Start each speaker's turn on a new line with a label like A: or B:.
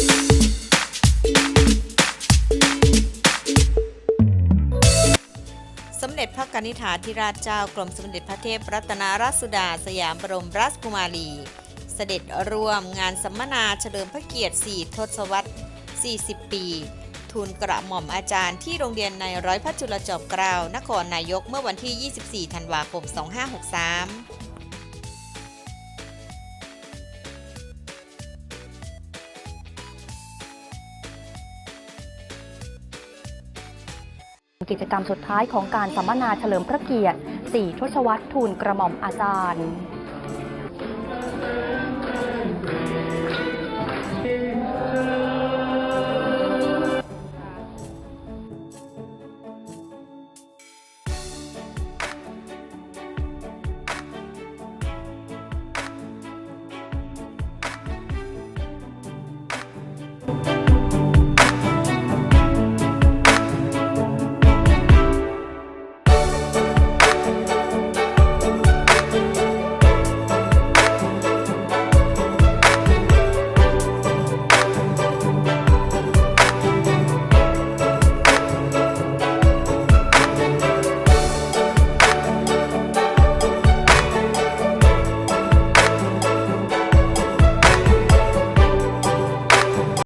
A: สมเด็จพระกนิษฐาธิราชเจ้ากรมสมเด็จพระเทพรัตนราชสุดาสยามบรมราชกุมารี เสด็จร่วมงานสัมมนาเฉลิมพระเกียรติ 4 ทศวรรษ 40 ปี ทูลกระหม่อมอาจารย์ที่โรงเรียนในร้อยพระจุลจอมเกล้านครนายกเมื่อวันที่ 24 ธันวาคม 2563
B: กิจกรรมสุดท้ายของการสัมมนาเฉลิมพระเกียรติ 4 ทศวรรษทูลกระหม่อมอาจารย์